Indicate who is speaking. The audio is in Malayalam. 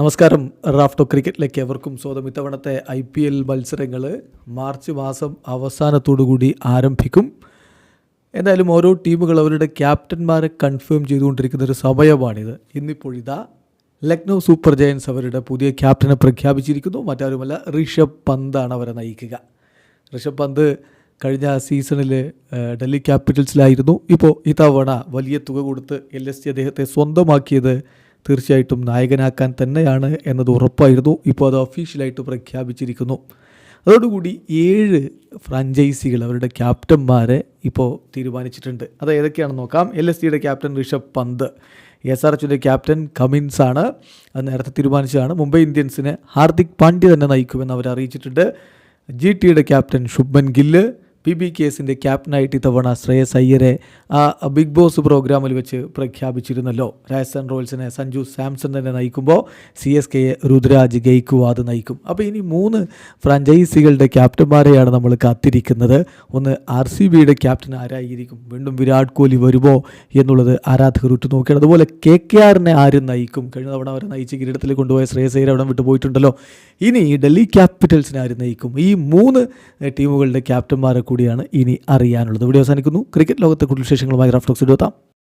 Speaker 1: നമസ്കാരം. റാഫ്റ്റോ ക്രിക്കറ്റിലേക്ക് എവർക്കും സ്വാഗതം. ഇത്തവണത്തെ ഐ പി എൽ മത്സരങ്ങൾ മാർച്ച് മാസം അവസാനത്തോടുകൂടി ആരംഭിക്കും. എന്തായാലും ഓരോ ടീമുകൾ അവരുടെ ക്യാപ്റ്റന്മാരെ കൺഫേം ചെയ്തുകൊണ്ടിരിക്കുന്ന ഒരു സമയമാണിത്. ഇന്നിപ്പോൾ ഇതാ ലക്നൗ സൂപ്പർ ജയൻസ് അവരുടെ പുതിയ ക്യാപ്റ്റനെ പ്രഖ്യാപിച്ചിരിക്കുന്നു. മറ്റാരുമല്ല ഋഷഭ് പന്താണ് അവരെ നയിക്കുക. ഋഷഭ് പന്ത് കഴിഞ്ഞ സീസണിൽ ഡൽഹി ക്യാപിറ്റൽസിലായിരുന്നു. ഇപ്പോൾ ഇത്തവണ വലിയ തുക കൊടുത്ത് എൽ എസ് ജി അദ്ദേഹത്തെ സ്വന്തമാക്കിയത് തീർച്ചയായിട്ടും നായകനാക്കാൻ തന്നെയാണ് എന്നത് ഉറപ്പായിരുന്നു. ഇപ്പോൾ അത് ഒഫീഷ്യലായിട്ട് പ്രഖ്യാപിച്ചിരിക്കുന്നു. അതോടുകൂടി ഏഴ് ഫ്രാഞ്ചൈസികൾ അവരുടെ ക്യാപ്റ്റന്മാരെ ഇപ്പോൾ തീരുമാനിച്ചിട്ടുണ്ട്. അത് ഏതൊക്കെയാണെന്ന് നോക്കാം. എൽ എസ് സിയുടെ captain Rishabh Pant S R എച്ചിന്റെ captain Cummins ആണ്. അത് നേരത്തെ തീരുമാനിച്ചതാണ്. മുംബൈ ഇന്ത്യൻസിനെ ഹാർദിക് പാണ്ഡ്യ തന്നെ നയിക്കുമെന്ന് അവർ അറിയിച്ചിട്ടുണ്ട് ജി ടിയുടെ captain Shubman Gill P B കേസിന്റെ ക്യാപ്റ്റനായിട്ട് ഇത്തവണ ശ്രേയസ് അയ്യരെ ആ ബിഗ് ബോസ് പ്രോഗ്രാമിൽ വെച്ച് പ്രഖ്യാപിച്ചിരുന്നല്ലോ. രാജസ്ഥാൻ റോയൽസിനെ സഞ്ജു സാംസൺ തന്നെ നയിക്കുമ്പോൾ സി എസ് കെയെ രുദ്രാജ് ഗെയ്ക്കുവാദ് നയിക്കും. അപ്പോൾ ഇനി മൂന്ന് ഫ്രാഞ്ചൈസികളുടെ ക്യാപ്റ്റന്മാരെയാണ് നമ്മൾ കാത്തിരിക്കുന്നത്. ഒന്ന് ആർ സി ബിയുടെ ക്യാപ്റ്റൻ ആരായിരിക്കും? വീണ്ടും വിരാട് കോഹ്ലി വരുമോ എന്നുള്ളത് ആരാധകർ ഉറ്റു നോക്കുകയാണ് അതുപോലെ കെ കെ ആറിനെ ആരും നയിക്കും? കഴിഞ്ഞ തവണ അവരെ നയിച്ച് കിരീടത്തിൽ കൊണ്ടുപോയ ശ്രേയസ് അയ്യർ അവിടെ വിട്ടു പോയിട്ടുണ്ടല്ലോ. ഇനി ഡൽഹി ക്യാപിറ്റൽസിനെ ആരും നയിക്കും? ഈ മൂന്ന് ടീമുകളുടെ ക്യാപ്റ്റന്മാരെ കൂടിയാണ് ഇനി അറിയാനുള്ളത്. വീഡിയോ അവസാനിക്കുന്നു. ക്രിക്കറ്റ് ലോകത്തെ കൂടുതൽ വിശേഷങ്ങളുമായി റഫ്ലോക്സ് എടുത്താം